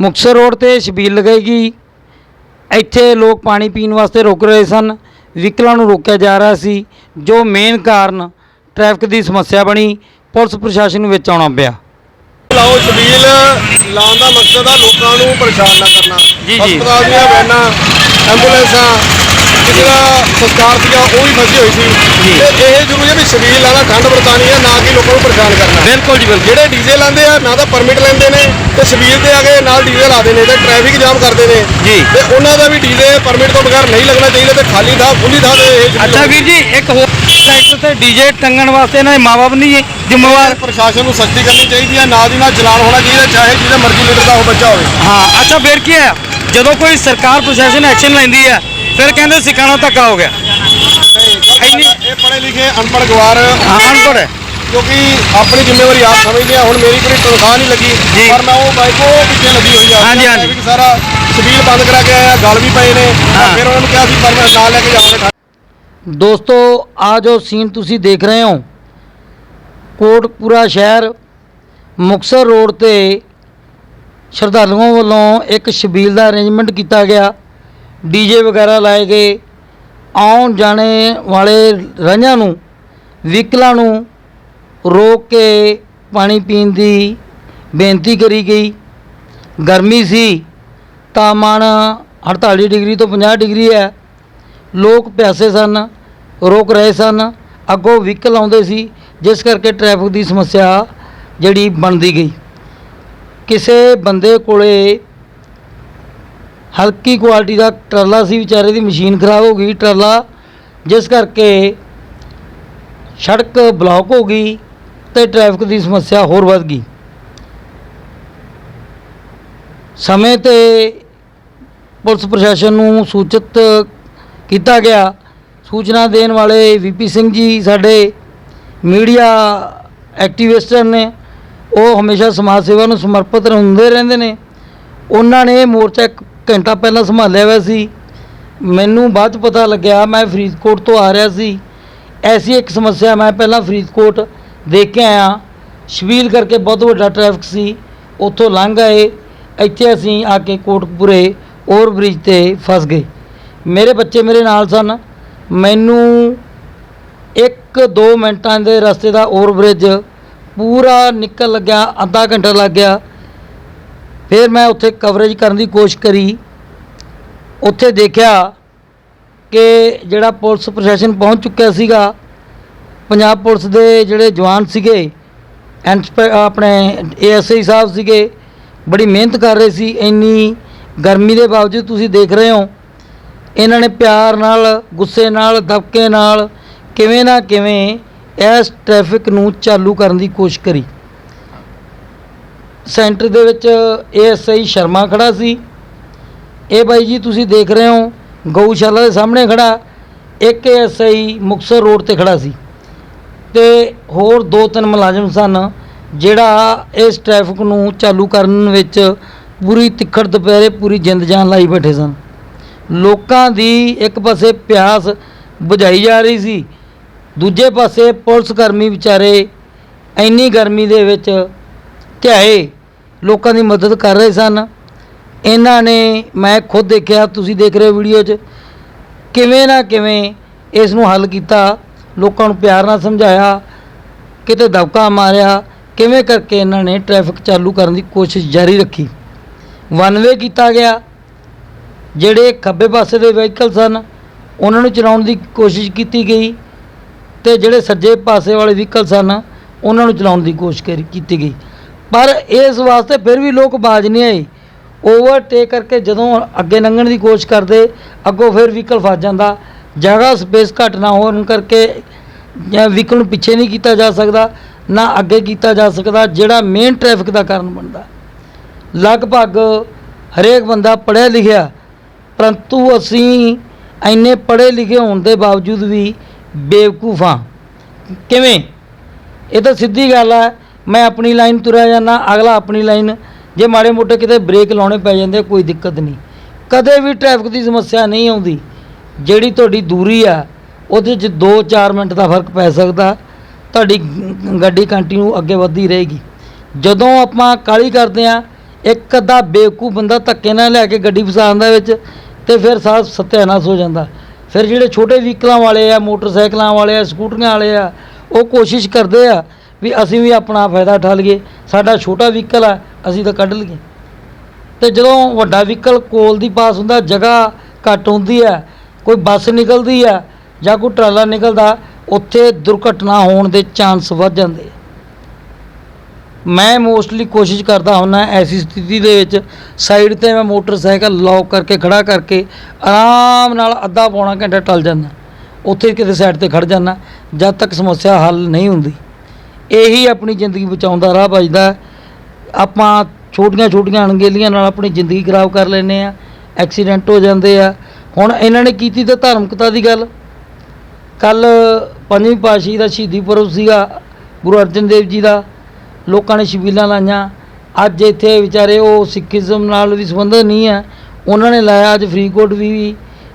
Muktsar road ਤੇ ਛਬੀਲ ਲਗਾਏਗੀ। ਇੱਥੇ ਲੋਕ ਪਾਣੀ ਪੀਣ ਵਾਸਤੇ ਰੁਕ ਰਹੇ ਸਨ। ਵਹੀਕਲਾਂ ਨੂੰ ਰੋਕਿਆ ਜਾ ਰਿਹਾ ਸੀ ਜੋ ਮੇਨ ਕਾਰਨ ਟ੍ਰੈਫਿਕ ਦੀ ਸਮੱਸਿਆ ਬਣੀ। ਪੁਲਿਸ ਪ੍ਰਸ਼ਾਸਨ ਨੂੰ ਵਿੱਚ ਆਉਣਾ ਪਿਆ। ਲਾਓ ਛਬੀਲ ਲਾਉਣ ਦਾ ਮਕਸਦ ਆ ਲੋਕਾਂ ਨੂੰ ਪਰੇਸ਼ਾਨ ਨਾ ਕਰਨਾ। ਜੀ, ਜੀ। ਹਸਪਤਾਲ ਦੀਆਂ ਵੈਨਾਂ ਐਂਬੂਲੈਂਸਾਂ ਕਿਸੇ ਦਾ ਸੰਸਕਾਰ ਸੀਗਾ ਉਹ ਵੀ ਫਸੀ ਹੋਈ ਸੀ। ਤੇ ਇਹ ਜ਼ਰੂਰੀ ਹੈ ਵੀ ਛਬੀਲ ਲਾਣਾ ਠੰਡ ਵਰਤਾਨੀ ਹੈ ਨਾ ਕਿ ਲੋਕਾਂ ਨੂੰ ਪਰੇਸ਼ਾਨ ਕਰਨਾ। ਬਿਲਕੁਲ ਜੀ ਬਿਲਕੁਲ। ਜਿਹੜੇ ਡੀਜ਼ੇ ਲਾਉਂਦੇ ਆ ਨਾ ਤਾਂ ਪਰਮਿਟ ਲੈਂਦੇ ਨੇ ਤੇ ਛਬੀਲ ਤੇ ਆ ਕੇ ਨਾਲ ਡੀਜ਼ੇ ਲਾਦੇ ਨੇ ਤੇ ਟ੍ਰੈਫਿਕ ਜਾਮ ਕਰਦੇ ਨੇ। ਜੀ। ਤੇ ਉਹਨਾਂ ਦਾ ਵੀ ਡੀਜ਼ੇ ਪਰਮਿਟ ਤੋਂ ਬਗੈਰ ਨਹੀਂ ਲੱਗਣਾ ਚਾਹੀਦਾ ਤੇ ਖਾਲੀ ਥਾਂ ਖੁੱਲੀ ਥਾਂ ਤੇ ਅੱਛਾ ਵੀਰ ਜੀ ਇੱਕ ਹੋਰ ਟਰੈਕਟਰ ਤੇ ਡੀਜੇ ਟੰਗਣ ਵਾਸਤੇ ਇਹਨਾਂ ਦੇ ਮਾਪੇ ਨਹੀਂ ਜ਼ਿੰਮੇਵਾਰ? ਪ੍ਰਸ਼ਾਸਨ ਨੂੰ ਸਖਤੀ ਕਰਨੀ ਚਾਹੀਦੀ ਹੈ ਨਾਲ ਦੀ ਨਾਲ ਚਲਾਨ ਹੋਣਾ ਚਾਹੀਦਾ ਚਾਹੇ ਜਿਹਦੇ ਮਰਜ਼ੀ ਲੀਡਰ ਦਾ ਉਹ ਬੱਚਾ ਹੋਵੇ। ਹਾਂ ਅੱਛਾ ਫਿਰ ਕੀ ਹੈ? ਜਦੋਂ ਕੋਈ ਸਰਕਾਰ ਪ੍ਰਸ਼ਾਸਨ ਐਕਸ਼ਨ ਲੈਂਦੀ ਹੈ ਫਿਰ ਕਹਿੰਦੇ ਸਿੱਖਾਂ ਨਾਲ ਧੱਕਾ ਹੋ ਗਿਆ ਇੰਨੀ- ਇਹ ਪੜ੍ਹੇ ਲਿਖੇ ਅਨਪੜ੍ਹ ਗਵਾਰ ਅਨਪੜ੍ਹ ਹੈ ਕਿਉਂਕਿ ਆਪਣੀ ਜ਼ਿੰਮੇਵਾਰੀ ਆਪ ਸਮਝਦੇ ਆ ਹੁਣ ਮੇਰੀ ਕੋਈ ਤਨਖਾਹ ਨਹੀਂ ਲੱਗੀ। ਪਰ ਮੈਂ ਉਹ ਬਾਈਕ ਉਹ ਪਿੱਛੇ ਲੱਗੀ ਹੋਈ ਆ ਹਾਂਜੀ, ਹਾਂਜੀ। ਸਾਰਾ ਸਪੀਡ ਬੰਦ ਕਰਾ ਕੇ ਆਇਆ ਗਲ ਵੀ ਪਏ ਨੇ। ਫਿਰ ਉਹਨਾਂ ਨੂੰ ਕਿਹਾ ਸੀ ਪਰ ਮੈਂ ਨਾਲ ਲੈ ਕੇ ਜਾਵਾਂਗਾ ਦੋਸਤੋ ਆ ਜੋ ਸੀਨ ਤੁਸੀਂ ਦੇਖ ਰਹੇ ਹੋ ਕੋਟਪੂਰਾ ਸ਼ਹਿਰ ਮੁਕਤਸਰ ਰੋਡ ਤੇ ਸ਼ਰਧਾਲੂਆਂ ਵੱਲੋਂ ਇੱਕ ਛਬੀਲ ਦਾ ਅਰੇਂਜਮੈਂਟ ਕੀਤਾ ਗਿਆ ਡੀਜੇ ਵਗੈਰਾ ਲਾਏ ਗਏ, ਆਉਣ ਜਾਣੇ ਵਾਲੇ ਰਾਂਝਾਂ ਨੂੰ, ਵਹੀਕਲਾਂ ਨੂੰ ਰੋਕ ਕੇ ਪਾਣੀ ਪੀਣ ਦੀ ਬੇਨਤੀ ਕਰੀ ਗਈ। ਗਰਮੀ ਸੀ ਤਾਪਮਾਨ 48 ਡਿਗਰੀ ਤੋਂ 50 ਡਿਗਰੀ ਹੈ। ਲੋਕ ਪਿਆਸੇ ਸਨ, ਰੋਕ ਰਹੇ ਸਨ, ਅੱਗੋਂ ਵਹੀਕਲ ਆਉਂਦੇ ਸੀ, ਜਿਸ ਕਰਕੇ ਟ੍ਰੈਫਿਕ ਦੀ ਸਮੱਸਿਆ ਜਿਹੜੀ ਬਣਦੀ ਗਈ। ਕਿਸੇ ਬੰਦੇ ਕੋਲੇ ਹਲਕੀ ਕੁਆਲਿਟੀ ਦਾ ਟਰਾਲਾ ਸੀ, ਵਿਚਾਰੇ ਦੀ ਮਸ਼ੀਨ ਖਰਾਬ ਹੋ ਗਈ। ਟਰਾਲਾ ਜਿਸ ਕਰਕੇ ਸੜਕ ਬਲੌਕ ਹੋ ਗਈ ਤੇ ਟ੍ਰੈਫਿਕ ਦੀ ਸਮੱਸਿਆ ਹੋਰ ਵੱਧ ਗਈ। ਸਮੇਂ ਤੇ ਪੁਲਿਸ ਪ੍ਰਸ਼ਾਸਨ ਨੂੰ ਸੂਚਿਤ ਕੀਤਾ ਗਿਆ। ਸੂਚਨਾ ਦੇਣ ਵਾਲੇ ਵੀਪੀ ਸਿੰਘ ਜੀ, ਸਾਡੇ ਮੀਡੀਆ ਐਕਟਿਵਿਸਟ ਨੇ, ਉਹ ਹਮੇਸ਼ਾ ਸਮਾਜ ਸੇਵਾ ਨੂੰ ਸਮਰਪਿਤ ਹੁੰਦੇ ਰਹਿੰਦੇ ਨੇ। ਉਹਨਾਂ ਨੇ ਮੋਰਚਾ ਇੱਕ ਘੰਟਾ ਪਹਿਲਾਂ ਸੰਭਾਲਿਆ ਹੋਇਆ ਸੀ। ਮੈਨੂੰ ਬਾਅਦ 'ਚ ਪਤਾ ਲੱਗਿਆ, ਮੈਂ ਫਰੀਦਕੋਟ ਤੋਂ ਆ ਰਿਹਾ ਸੀ। ਐਸੀ ਇੱਕ ਸਮੱਸਿਆ ਮੈਂ ਪਹਿਲਾਂ ਫਰੀਦਕੋਟ ਦੇਖ ਕੇ ਆਇਆ। ਸ਼ਬੀਲ ਕਰਕੇ ਬਹੁਤ ਵੱਡਾ ਟ੍ਰੈਫਿਕ ਸੀ। ਉੱਥੋਂ ਲੰਘ ਆਏ। ਇੱਥੇ ਅਸੀਂ ਆ ਕੇ ਕੋਟਕਪੂਰੇ ਓਵਰ ਬ੍ਰਿਜ ਤੇ ਫਸ ਗਏ। ਮੇਰੇ ਬੱਚੇ ਮੇਰੇ ਨਾਲ ਸਨ। ਮੈਨੂੰ ਇੱਕ ਦੋ ਮਿੰਟਾਂ ਦੇ ਰਸਤੇ ਦਾ ਓਵਰ ਬ੍ਰਿਜ ਪੂਰਾ ਨਿਕਲ ਲੱਗਿਆ ਅੱਧਾ ਘੰਟਾ ਲੱਗ ਗਿਆ। ਫਿਰ ਮੈਂ ਉੱਥੇ ਕਵਰੇਜ ਕਰਨ ਦੀ ਕੋਸ਼ਿਸ਼ ਕਰੀ। ਉੱਥੇ ਦੇਖਿਆ ਕਿ ਜਿਹੜਾ ਪੁਲਿਸ ਪ੍ਰਸ਼ਾਸਨ ਪਹੁੰਚ ਚੁੱਕਿਆ ਸੀਗਾ, ਪੰਜਾਬ ਪੁਲਿਸ ਦੇ ਜਿਹੜੇ ਜਵਾਨ ਸੀਗੇ ਐਂਸਪੈ ਆਪਣੇ ਏਐਸਆਈ ਸਾਹਿਬ ਸੀਗੇ, ਬੜੀ ਮਿਹਨਤ ਕਰ ਰਹੇ ਸੀ। ਇੰਨੀ ਗਰਮੀ ਦੇ ਬਾਵਜੂਦ ਤੁਸੀਂ ਦੇਖ ਰਹੇ ਹੋ, ਇਹਨਾਂ ਨੇ ਪਿਆਰ ਨਾਲ, ਗੁੱਸੇ ਨਾਲ, ਦਬਕੇ ਨਾਲ ਕਿਵੇਂ ਨਾ ਕਿਵੇਂ ਇਸ ਟ੍ਰੈਫਿਕ ਨੂੰ ਚਾਲੂ ਕਰਨ ਦੀ ਕੋਸ਼ਿਸ਼ ਕਰੀ। ਸੈਂਟਰ ਦੇ ਵਿੱਚ ਏਐਸਆਈ ਸ਼ਰਮਾ ਖੜਾ ਸੀ। ਇਹ ਬਾਈ ਜੀ ਤੁਸੀਂ ਦੇਖ ਰਹੇ ਹੋ, ਗਊਸ਼ਾਲਾ ਦੇ ਸਾਹਮਣੇ ਖੜਾ, ਇੱਕ ਏਐਸਆਈ ਮੁਕਤਸਰ ਰੋਡ ਤੇ ਖੜਾ ਸੀ। ਤੇ ਹੋਰ ਦੋ ਤਿੰਨ ਮੁਲਾਜ਼ਮ ਸਨ, ਜਿਹੜਾ ਇਸ ਟ੍ਰੈਫਿਕ ਨੂੰ ਚਾਲੂ ਕਰਨ ਵਿੱਚ ਪੂਰੀ ਤਿੱਖੜ ਦੁਪਹਿਰੇ ਪੂਰੀ ਜਿੰਦ ਜਾਨ ਲਾਈ ਬੈਠੇ ਸਨ। ਲੋਕਾਂ ਦੀ ਇੱਕ ਪਾਸੇ ਪਿਆਸ ਬੁਝਾਈ ਜਾ ਰਹੀ ਸੀ, ਦੂਜੇ ਪਾਸੇ ਪੁਲਿਸ ਕਰਮੀ ਵਿਚਾਰੇ ਇੰਨੀ ਗਰਮੀ ਦੇ ਵਿੱਚ ਧਿਆਏ ਲੋਕਾਂ ਦੀ ਮਦਦ ਕਰ ਰਹੇ ਸਨ। ਇਹਨਾਂ ਨੇ, ਮੈਂ ਖੁਦ ਦੇਖਿਆ, ਤੁਸੀਂ ਦੇਖ ਰਹੇ ਹੋ ਵੀਡੀਓ 'ਚ, ਕਿਵੇਂ ਨਾ ਕਿਵੇਂ ਇਸ ਨੂੰ ਹੱਲ ਕੀਤਾ, ਲੋਕਾਂ ਨੂੰ ਪਿਆਰ ਨਾਲ ਸਮਝਾਇਆ, ਕਿਤੇ ਦਬਕਾ ਮਾਰਿਆ, ਕਿਵੇਂ ਕਰਕੇ ਇਹਨਾਂ ਨੇ ਟ੍ਰੈਫਿਕ ਚਾਲੂ ਕਰਨ ਦੀ ਕੋਸ਼ਿਸ਼ ਜਾਰੀ ਰੱਖੀ। ਵਨਵੇ ਕੀਤਾ ਗਿਆ, ਜਿਹੜੇ ਖੱਬੇ ਪਾਸੇ ਦੇ ਵਹੀਕਲ ਸਨ, ਉਹਨਾਂ ਨੂੰ ਚਲਾਉਣ ਦੀ ਕੋਸ਼ਿਸ਼ ਕੀਤੀ ਗਈ ਤੇ ਜਿਹੜੇ ਸੱਜੇ ਪਾਸੇ ਵਾਲੇ ਵਹੀਕਲ ਸਨ, ਉਹਨਾਂ ਨੂੰ ਚਲਾਉਣ ਦੀ ਕੋਸ਼ਿਸ਼ ਕਰੀ- ਕੀਤੀ ਗਈ। ਪਰ ਇਸ ਵਾਸਤੇ ਫਿਰ ਵੀ ਲੋਕ ਬਾਜ ਨਹੀਂ ਆਏ। ਓਵਰਟੇਕ ਕਰਕੇ ਜਦੋਂ ਅੱਗੇ ਲੰਘਣ ਦੀ ਕੋਸ਼ਿਸ਼ ਕਰਦੇ, ਅੱਗੋਂ ਫਿਰ ਵਹੀਕਲ ਫਸ ਜਾਂਦਾ। ਜਗ੍ਹਾ ਸਪੇਸ ਘੱਟ ਨਾ ਹੋਣ ਕਰਕੇ ਜਾਂ ਵਹੀਕਲ ਨੂੰ ਪਿੱਛੇ ਨਹੀਂ ਕੀਤਾ ਜਾ ਸਕਦਾ, ਨਾ ਅੱਗੇ ਕੀਤਾ ਜਾ ਸਕਦਾ, ਜਿਹੜਾ ਮੇਨ ਟ੍ਰੈਫਿਕ ਦਾ ਕਾਰਨ ਬਣਦਾ। ਲਗਭਗ ਹਰੇਕ ਬੰਦਾ ਪੜ੍ਹਿਆ ਲਿਖਿਆ, ਪਰੰਤੂ ਅਸੀਂ ਇੰਨੇ ਪੜ੍ਹੇ ਲਿਖੇ ਹੋਣ ਦੇ ਬਾਵਜੂਦ ਵੀ ਬੇਵਕੂਫ। ਹਾਂ ਕਿਵੇਂ? ਇਹ ਤਾਂ ਸਿੱਧੀ ਗੱਲ ਹੈ ਮੈਂ ਆਪਣੀ ਲਾਈਨ ਤੁਰਿਆ ਜਾਂਦਾ, ਅਗਲਾ ਆਪਣੀ ਲਾਈਨ। ਜੇ ਮਾੜੇ ਮੋਟੇ ਕਿਤੇ ਬ੍ਰੇਕ ਲਾਉਣੇ ਪੈ ਜਾਂਦੇ ਕੋਈ ਦਿੱਕਤ ਨਹੀਂ। ਕਦੇ ਵੀ ਟ੍ਰੈਫਿਕ ਦੀ ਸਮੱਸਿਆ ਨਹੀਂ ਆਉਂਦੀ। ਜਿਹੜੀ ਤੁਹਾਡੀ ਦੂਰੀ ਆ, ਉਹਦੇ 'ਚ 2-4 ਮਿੰਟ ਦਾ ਫ਼ਰਕ ਪੈ ਸਕਦਾ। ਤੁਹਾਡੀ ਗੱਡੀ ਕੰਟੀਨਿਊ ਅੱਗੇ ਵੱਧਦੀ ਰਹੇਗੀ। ਜਦੋਂ ਆਪਾਂ ਕਾਲੀ ਕਰਦੇ ਆ, ਇੱਕ ਅੱਧਾ ਬੇਵਕੂ ਬੰਦਾ ਧੱਕੇ ਨਾਲ ਲੈ ਕੇ ਗੱਡੀ ਫਸਾਉਂਦਾ ਵਿੱਚ, ਤੇ ਫਿਰ ਸਾਰਾ ਸਤਿਆਨਾਸ਼ ਹੋ ਜਾਂਦਾ। ਫਿਰ ਜਿਹੜੇ ਛੋਟੇ ਵਹੀਕਲਾਂ ਵਾਲੇ ਆ, ਮੋਟਰਸਾਈਕਲਾਂ ਵਾਲੇ ਆ, ਸਕੂਟਰੀਆਂ ਵਾਲੇ ਆ, ਉਹ ਕੋਸ਼ਿਸ਼ ਕਰਦੇ ਆ ਵੀ ਅਸੀਂ ਵੀ ਆਪਣਾ ਫਾਇਦਾ ਉਠਾ ਲਈਏ, ਸਾਡਾ ਛੋਟਾ ਵਹੀਕਲ ਆ, ਅਸੀਂ ਤਾਂ ਕੱਢ ਲਈਏ। ਤੇ ਜਦੋਂ ਵੱਡਾ ਵਹੀਕਲ ਕੋਲ ਦੀ ਪਾਸ ਹੁੰਦਾ, ਜਗ੍ਹਾ ਘੱਟ ਹੁੰਦੀ ਹੈ, ਕੋਈ ਬੱਸ ਨਿਕਲਦੀ ਆ ਜਾਂ ਕੋਈ ਟਰਾਲਾ ਨਿਕਲਦਾ, ਉੱਥੇ ਦੁਰਘਟਨਾ ਹੋਣ ਦੇ ਚਾਂਸ ਵੱਧ ਜਾਂਦੇ ਮੈਂ ਮੋਸਟਲੀ ਕੋਸ਼ਿਸ਼ ਕਰਦਾ ਹੁੰਨਾ ਐਸੀ ਸਥਿਤੀ ਦੇ ਵਿੱਚ ਸਾਈਡ ਤੇ ਮੈਂ ਮੋਟਰਸਾਈਕਲ ਲੌਕ ਕਰਕੇ ਖੜਾ ਕਰਕੇ ਆਰਾਮ ਨਾਲ ਅੱਧਾ ਪੌਣਾ ਘੰਟਾ ਟਲ ਜਾਂਦਾ। ਉੱਥੇ ਕਿਤੇ ਸਾਈਡ ਤੇ ਖੜ ਜਾਂਦਾ, ਜਦ ਤੱਕ ਸਮੱਸਿਆ ਹੱਲ ਨਹੀਂ ਹੁੰਦੀ। ਇਹੀ ਆਪਣੀ ਜ਼ਿੰਦਗੀ ਬਚਾਉਂਦਾ, ਰਾਹ ਵੱਜਦਾ। ਆਪਾਂ ਛੋਟੀਆਂ ਛੋਟੀਆਂ ਅਣਗਹਿਲੀਆਂ ਨਾਲ ਆਪਣੀ ਜ਼ਿੰਦਗੀ ਖਰਾਬ ਕਰ ਲੈਂਦੇ ਆ ਐਕਸੀਡੈਂਟ ਹੋ ਜਾਂਦੇ ਆ। ਹੁਣ ਇਹਨਾਂ ਨੇ ਕੀਤੀ ਤਾਂ ਧਾਰਮਿਕਤਾ ਦੀ ਗੱਲ। ਕੱਲ ਪੰਜਵੀਂ ਪਾਤਸ਼ਾਹੀ ਦਾ ਸ਼ਹੀਦੀ ਪੁਰਬ ਸੀਗਾ, ਗੁਰੂ ਅਰਜਨ ਦੇਵ ਜੀ ਦਾ। ਲੋਕਾਂ ਨੇ ਸ਼ਬੀਲਾਂ ਲਾਈਆਂ। ਅੱਜ ਇੱਥੇ ਵਿਚਾਰੇ ਉਹ ਸਿੱਖੀਜ਼ਮ ਨਾਲ ਵੀ ਸੰਬੰਧਿਤ ਨਹੀਂ ਹੈ। ਉਹਨਾਂ ਨੇ ਲਾਇਆ ਅੱਜ ਫਰੀਦਕੋਟ ਵੀ,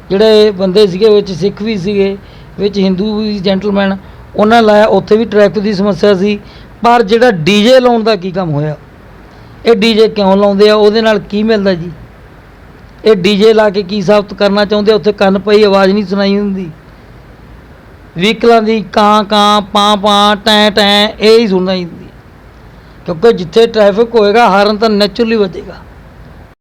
ਜਿਹੜੇ ਬੰਦੇ ਸੀਗੇ ਵਿੱਚ ਸਿੱਖ ਵੀ ਸੀਗੇ, ਵਿੱਚ ਹਿੰਦੂ ਵੀ ਜੈਂਟਲਮੈਨ ਉਹਨਾਂ ਲਾਇਆ, ਉੱਥੇ ਵੀ ਟ੍ਰੈਫਿਕ ਦੀ ਸਮੱਸਿਆ ਸੀ। ਪਰ ਜਿਹੜਾ ਡੀਜੇ ਲਾਉਣ ਦਾ ਕੀ ਕੰਮ ਹੋਇਆ? ਇਹ ਡੀਜੇ ਕਿਉਂ ਲਾਉਂਦੇ ਆ? ਉਹਦੇ ਨਾਲ ਕੀ ਮਿਲਦਾ ਜੀ? ਇਹ ਡੀਜੇ ਲਾ ਕੇ ਕੀ ਸਾਬਤ ਕਰਨਾ ਚਾਹੁੰਦੇ ਆ? ਉੱਥੇ ਕੰਨ ਪਈ, ਆਵਾਜ਼ ਨਹੀਂ ਸੁਣਾਈ ਹੁੰਦੀ। ਵਹੀਕਲਾਂ ਦੀ ਕਾਂ ਕਾਂ, ਪਾਂ ਪਾਂ, ਟੈਂ ਟੈਂ, ਇਹ ਹੀ ਸੁਣਾਈ ਹੁੰਦੀ ਕਿਉਂਕਿ ਜਿੱਥੇ ਟ੍ਰੈਫਿਕ ਹੋਏਗਾ, ਹਾਰਨ ਤਾਂ ਨੈਚੁਰਲੀ ਵੱਜੇਗਾ।